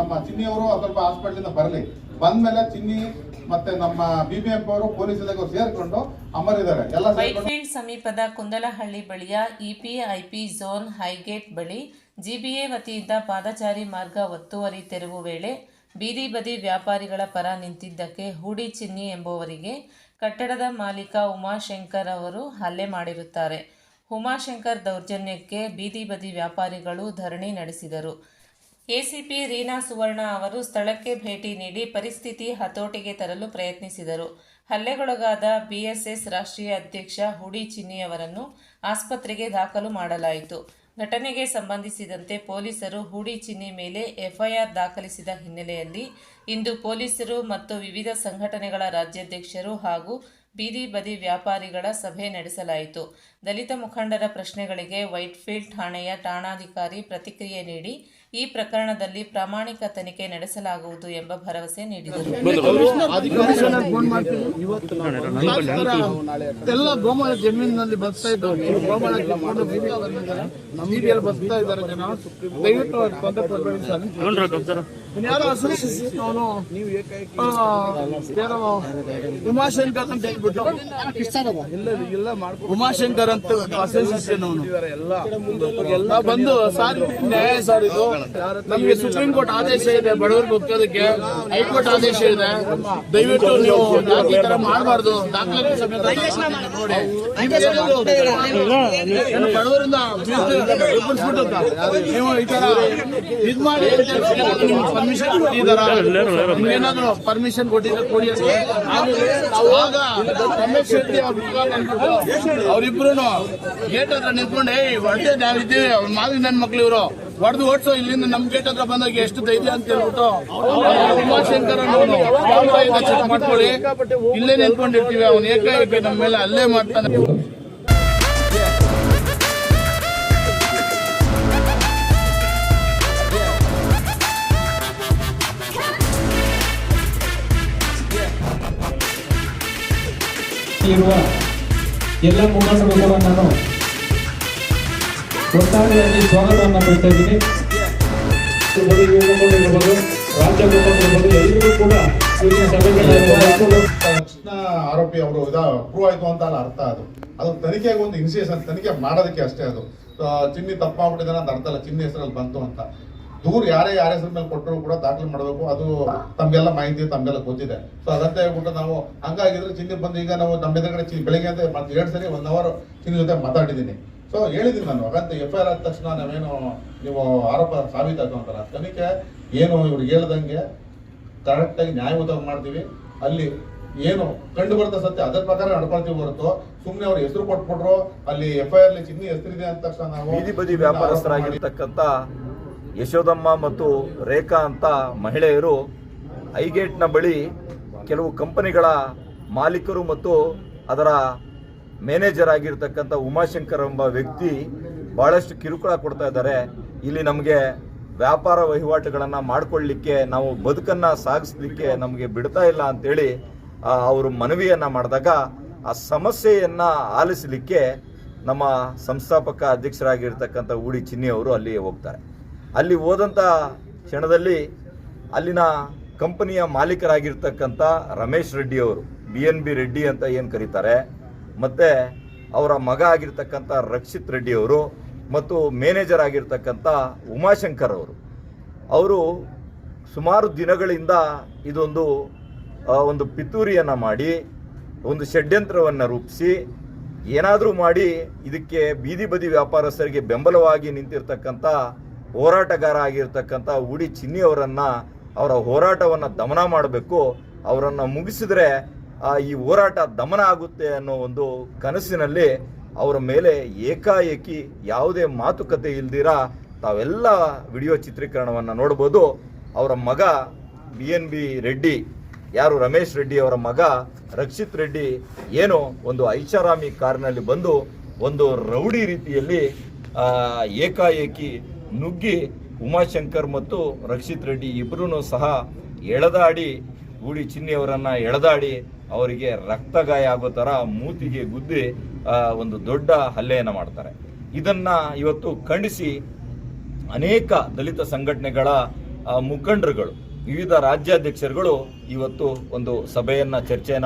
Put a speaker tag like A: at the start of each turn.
A: ನಮ್ಮ ಚಿನ್ನಿ ಅವರು ಸ್ವಲ್ಪ ಹಾಸ್ಪಿಟ್ಲಿಂದ ಬರಲಿ. ಬಂದ್ಮೇಲೆ ಚಿನ್ನಿ ಮತ್ತೆ ನಮ್ಮ ಬಿಬಿಎಂಪಿ ಅವರು ಪೊಲೀಸ್ ಇಲಾಖೆ ಸೇರ್ಕೊಂಡು ಅಮರಿದ್ದಾರೆ ಎಲ್ಲ
B: ವೈಟ್ಫೀಲ್ಡ್ ಸಮೀಪದ ಕುಂದಲಹಳ್ಳಿ ಬಳಿಯ ಇಪಿಐಪಿ ಝೋನ್ ಹೈಗೇಟ್ ಬಳಿ ಜಿಬಿಎ ವತಿಯಿಂದ ಪಾದಚಾರಿ ಮಾರ್ಗ ಒತ್ತುವರಿ ತೆರವು ವೇಳೆ ಬೀದಿ ಬದಿ ವ್ಯಾಪಾರಿಗಳ ಪರ ನಿಂತಿದ್ದಕ್ಕೆ ಹೂಡಿ ಚಿನ್ನಿ ಎಂಬುವರಿಗೆ ಕಟ್ಟಡದ ಮಾಲೀಕ ಉಮಾಶಂಕರ್ ಅವರು ಹಲ್ಲೆ ಮಾಡಿರುತ್ತಾರೆ. ಉಮಾಶಂಕರ್ ದೌರ್ಜನ್ಯಕ್ಕೆ ಬೀದಿ ಬದಿ ವ್ಯಾಪಾರಿಗಳು ಧರಣಿ ನಡೆಸಿದರು. ಎಸಿಪಿ ರೀನಾ ಸುವರ್ಣ ಅವರು ಸ್ಥಳಕ್ಕೆ ಭೇಟಿ ನೀಡಿ ಪರಿಸ್ಥಿತಿ ಹತೋಟಿಗೆ ತರಲು ಪ್ರಯತ್ನಿಸಿದರು. ಹಲ್ಲೆಗೊಳಗಾದ ಬಿಎಸ್ಎಸ್ ರಾಷ್ಟ್ರೀಯ ಅಧ್ಯಕ್ಷ ಹುಡಿ ಚಿನ್ನಿಯವರನ್ನು ಆಸ್ಪತ್ರೆಗೆ ದಾಖಲು ಮಾಡಲಾಯಿತು. ಘಟನೆಗೆ ಸಂಬಂಧಿಸಿದಂತೆ ಪೊಲೀಸರು ಹೂಡಿ ಚಿನ್ನಿ ಮೇಲೆ ಎಫ್ಐಆರ್ ದಾಖಲಿಸಿದ ಹಿನ್ನೆಲೆಯಲ್ಲಿ ಇಂದು ಪೊಲೀಸರು ಮತ್ತು ವಿವಿಧ ಸಂಘಟನೆಗಳ ರಾಜ್ಯಾಧ್ಯಕ್ಷರು ಹಾಗೂ ಬೀದಿ ಬದಿ ವ್ಯಾಪಾರಿಗಳ ಸಭೆ ನಡೆಸಲಾಯಿತು. ದಲಿತ ಮುಖಂಡರ ಪ್ರಶ್ನೆಗಳಿಗೆ ವೈಟ್ಫೀಲ್ಡ್ ಠಾಣೆಯ ಠಾಣಾಧಿಕಾರಿ ಪ್ರತಿಕ್ರಿಯೆ ನೀಡಿ ಈ ಪ್ರಕರಣದಲ್ಲಿ ಪ್ರಾಮಾಣಿಕ ತನಿಖೆ ನಡೆಸಲಾಗುವುದು ಎಂಬ ಭರವಸೆ ನೀಡಿದರು.
C: ಜಮೀನಿನಲ್ಲಿ ಬರ್ತಾ ಇದ್ದಾರೆ. ಇದ್ದಾರೆ ಜನ. ದಯವಿಟ್ಟು ತೊಂದರೆ ಕೊಡಬೇಡಿ ಸರ್. ಅವನು ಉಮಾಶಂಕರ್ ಅಂತ ಹೇಳ್ಬಿಟ್ಟು. ಉಮಾಶಂಕರ್ ಅಂತ ಅಸೋಸಿಯೇಷನ್ ಅವನು. ಎಲ್ಲ. ಬಂದು ಸಾರಿ ನ್ಯಾಯ ಸರ್ ಇದು. ನಮ್ಗೆ ಸುಪ್ರೀಂ ಕೋರ್ಟ್ ಆದೇಶ ಇದೆ, ಬಡವರಿಗೆ ಹೋಗೋದಕ್ಕೆ ಹೈಕೋರ್ಟ್ ಆದೇಶ ಇದೆ. ದಯವಿಟ್ಟು ನೀವು ಈ ತರ ಮಾಡಬಾರ್ದು? ದಾಖಲೆ ಸಮೇತ ನೋಡಿ. ಬಡವರಿಂದ. ನೀವು ಈ ತರ ಇದ್ ಮಾಡಿ ಪರ್ಮಿಷನ್ ಕೊಟ್ಟಿದ್ದಾರ? ಏನಾದ್ರು ಪರ್ಮಿಷನ್ ಕೊಟ್ಟಿದ್ರೆ ಕೊಡಿ. ಅವಾಗ ರಮೇಶ್ ಶೆಟ್ಟಿ ಅವ್ರ ಅವ್ರಿಬ್ರು ಗೇಟ್ ಹತ್ರ ನಿಂತ್ಕೊಂಡು, ಏಯ್, ಒಳ್ಳೆ ನಾವಿದ್ದೀವಿ ಅವ್ರ ಮಾವಿ ನನ್ನ ಮಕ್ಳು ಇವರು. ಹೊಡೆದು ಓಡಿಸೋ, ಇಲ್ಲಿಂದ ನಮ್ ಗೇಟ್ ಹತ್ರ ಬಂದಾಗ ಎಷ್ಟು ಧೈರ್ಯ ಅಂತ ಹೇಳ್ಬಿಟ್ಟು ಉಮಾಶಂಕರ್ ಮಾಡ್ಕೊಳ್ಳಿ. ಇಲ್ಲೇ ನಿಂತ್ಕೊಂಡಿರ್ತೀವಿ, ಅವ್ನು ಏಕಾಏಕಿ ನಮ್ಮ ಮೇಲೆ ಅಲ್ಲೇ ಮಾಡ್ತಾನೆ.
D: ಎಲ್ಲ ಮುಖಂಡರು ನಾನು ಒಟ್ಟಾರೆಯಾಗಿ ಸ್ವಾಗತವನ್ನು ಕೊಡ್ತಾ ಇದ್ದೀನಿ. ರಾಜ್ಯ ಎಲ್ಲರೂ ಕೂಡ
A: ತಕ್ಷಣ ಆರೋಪಿ ಅವರು ಪ್ರೂವ್ ಆಯ್ತು ಅಂತ ಅಲ್ಲ ಅರ್ಥ ಅದು. ಅದು ತನಿಖೆಗೆ ಒಂದು ಇನಿಷಿಯೇಷನ್ ತನಿಖೆ ಮಾಡೋದಕ್ಕೆ ಅಷ್ಟೇ ಅದು. ಚಿನ್ನಿ ತಪ್ಪಾಗ್ಬಿಟ್ಟಿದೆ ಅಂತ ಅರ್ಥ ಅಲ್ಲ ಚಿನ್ನಿ ಹೆಸರಲ್ಲಿ ಬಂತು ಅಂತ. ದೂರು ಯಾರೇ ಯಾರ ಹೆಸರ ಮೇಲೆ ಕೊಟ್ಟರು ಕೂಡ ದಾಖಲೆ ಮಾಡಬೇಕು ಅದು ತಮಗೆಲ್ಲ ಮಾಹಿತಿ ತಮ್ಗೆಲ್ಲ ಗೊತ್ತಿದೆ. ಸೊ ಅದಂತ ಹೇಳ್ಬಿಟ್ಟು ನಾವು ಹಂಗಾಗಿದ್ರೆ ಚಿನ್ನಿ ಬಂದು ಈಗ ನಾವು ನಮ್ಮ ಎದುರುಗಡೆ ಬೆಳಗ್ಗೆ ಅಂತ ಎರಡು ಸರಿ ಒನ್ ಅವರ್ ಚಿನ್ನಿ ಜೊತೆ ಮಾತಾಡಿದ್ದೀನಿ. ಸೊ ಹೇಳಿದ್ದೀನಿ ನಾನು. ಹಾಗಂತ ಎಫ್ ಐ ಆರ್ ಆದ ತಕ್ಷಣ ನಾವೇನು ನೀವು ಆರೋಪ ಸಾಬೀತಾಯ್ತು ಅಂತಾರ ತನಿಖೆ ಏನು ಇವ್ರಿಗೆ ಹೇಳ್ದಂಗೆ ಕರೆಕ್ಟಾಗಿ ನ್ಯಾಯಯುತವಾಗಿ ಮಾಡ್ತೀವಿ. ಅಲ್ಲಿ ಏನು ಕಂಡು ಬರ್ತಾ ಸತ್ಯ ಅದ್ರ ಪ್ರಕಾರ ನಡ್ಕೊಳ್ತೀವಿ ಹೊರತು. ಸುಮ್ಮನೆ ಅವ್ರ ಹೆಸರು ಕೊಟ್ಬಿಟ್ರು, ಅಲ್ಲಿ ಎಫ್ ಐ ಆರ್ ಚಿನ್ನಿ ಹೆಸರಿದೆ ಅಂದ ತಕ್ಷಣ ನಾವು
E: ಬೀದಿ ಬದಿ ವ್ಯಾಪಾರಸ್ಥರಾಗಿರ್ತಕ್ಕಂಥ ಯಶೋದಮ್ಮ ಮತ್ತು ರೇಖಾ ಅಂತ ಮಹಿಳೆಯರು ಐಗೇಟ್ನ ಬಳಿ ಕೆಲವು ಕಂಪನಿಗಳ ಮಾಲೀಕರು ಮತ್ತು ಅದರ ಮ್ಯಾನೇಜರ್ ಆಗಿರ್ತಕ್ಕಂಥ ಉಮಾಶಂಕರ್ ಎಂಬ ವ್ಯಕ್ತಿ ಬಹಳಷ್ಟು ಕಿರುಕುಳ ಕೊಡ್ತಾ ಇದ್ದಾರೆ. ಇಲ್ಲಿ ನಮಗೆ ವ್ಯಾಪಾರ ವಹಿವಾಟುಗಳನ್ನು ಮಾಡಿಕೊಳ್ಳಿಕ್ಕೆ, ನಾವು ಬದುಕನ್ನು ಸಾಗಿಸ್ಲಿಕ್ಕೆ ನಮಗೆ ಬಿಡ್ತಾ ಇಲ್ಲ ಅಂತೇಳಿ ಅವರು ಮನವಿಯನ್ನು ಮಾಡಿದಾಗ ಆ ಸಮಸ್ಯೆಯನ್ನು ಆಲಿಸಲಿಕ್ಕೆ ನಮ್ಮ ಸಂಸ್ಥಾಪಕ ಅಧ್ಯಕ್ಷರಾಗಿರ್ತಕ್ಕಂಥ ಊಡಿ ಚಿನ್ನಿ ಅವರು ಅಲ್ಲಿ ಹೋಗ್ತಾರೆ. ಅಲ್ಲಿ ಹೋದಂಥ ಕ್ಷಣದಲ್ಲಿ ಅಲ್ಲಿನ ಕಂಪನಿಯ ಮಾಲೀಕರಾಗಿರ್ತಕ್ಕಂಥ ರಮೇಶ್ ರೆಡ್ಡಿ ಅವರು, ಬಿ ಎನ್ ಬಿ ರೆಡ್ಡಿ ಅಂತ ಏನು ಕರೀತಾರೆ ಮತ್ತು ಅವರ ಮಗ ಆಗಿರ್ತಕ್ಕಂಥ ರಕ್ಷಿತ್ ರೆಡ್ಡಿ ಅವರು ಮತ್ತು ಮ್ಯಾನೇಜರ್ ಆಗಿರ್ತಕ್ಕಂಥ ಉಮಾಶಂಕರ್ ಅವರು. ಅವರು ಸುಮಾರು ದಿನಗಳಿಂದ ಇದೊಂದು ಒಂದು ಪಿತೂರಿಯನ್ನು ಮಾಡಿ, ಒಂದು ಷಡ್ಯಂತ್ರವನ್ನು ರೂಪಿಸಿ, ಏನಾದರೂ ಮಾಡಿ ಇದಕ್ಕೆ ಬೀದಿ ಬದಿ ವ್ಯಾಪಾರಸ್ಥರಿಗೆ ಬೆಂಬಲವಾಗಿ ನಿಂತಿರ್ತಕ್ಕಂಥ ಹೋರಾಟಗಾರ ಆಗಿರ್ತಕ್ಕಂಥ ಉಡಿ ಚಿನ್ನಿಯವರನ್ನು ಅವರ ಹೋರಾಟವನ್ನು ದಮನ ಮಾಡಬೇಕು, ಅವರನ್ನು ಮುಗಿಸಿದ್ರೆ ಈ ಹೋರಾಟ ದಮನ ಆಗುತ್ತೆ ಅನ್ನೋ ಒಂದು ಕನಸಿನಲ್ಲಿ ಅವರ ಮೇಲೆ ಏಕಾಏಕಿ ಯಾವುದೇ ಮಾತುಕತೆ ಇಲ್ದಿರ ತಾವೆಲ್ಲ ವಿಡಿಯೋ ಚಿತ್ರೀಕರಣವನ್ನು ನೋಡ್ಬೋದು. ಅವರ ಮಗ ಬಿ ಎನ್ ಬಿ ರೆಡ್ಡಿ, ಯಾರು ರಮೇಶ್ ರೆಡ್ಡಿ ಅವರ ಮಗ ರಕ್ಷಿತ್ ರೆಡ್ಡಿ ಏನು ಒಂದು ಐಷಾರಾಮಿ ಕಾರ್ನಲ್ಲಿ ಬಂದು ಒಂದು ರೌಡಿ ರೀತಿಯಲ್ಲಿ ಏಕಾಏಕಿ ನುಗ್ಗಿ ಉಮಾಶಂಕರ್ ಮತ್ತು ರಕ್ಷಿತ್ ರೆಡ್ಡಿ ಇಬ್ಬರೂ ಸಹ ಎಳೆದಾಡಿ ಗೂಡಿ ಚಿನ್ನಿಯವರನ್ನ ಎಳೆದಾಡಿ ಅವರಿಗೆ ರಕ್ತಗಾಯ ಆಗೋ ಥರ ಮೂತಿಗೆ ಗುದ್ದಿ ಒಂದು ದೊಡ್ಡ ಹಲ್ಲೆಯನ್ನು ಮಾಡ್ತಾರೆ. ಇದನ್ನ ಇವತ್ತು ಖಂಡಿಸಿ ಅನೇಕ ದಲಿತ ಸಂಘಟನೆಗಳ ಮುಖಂಡರುಗಳು, ವಿವಿಧ ರಾಜ್ಯಾಧ್ಯಕ್ಷರುಗಳು ಇವತ್ತು ಒಂದು ಸಭೆಯನ್ನ, ಚರ್ಚೆಯನ್ನ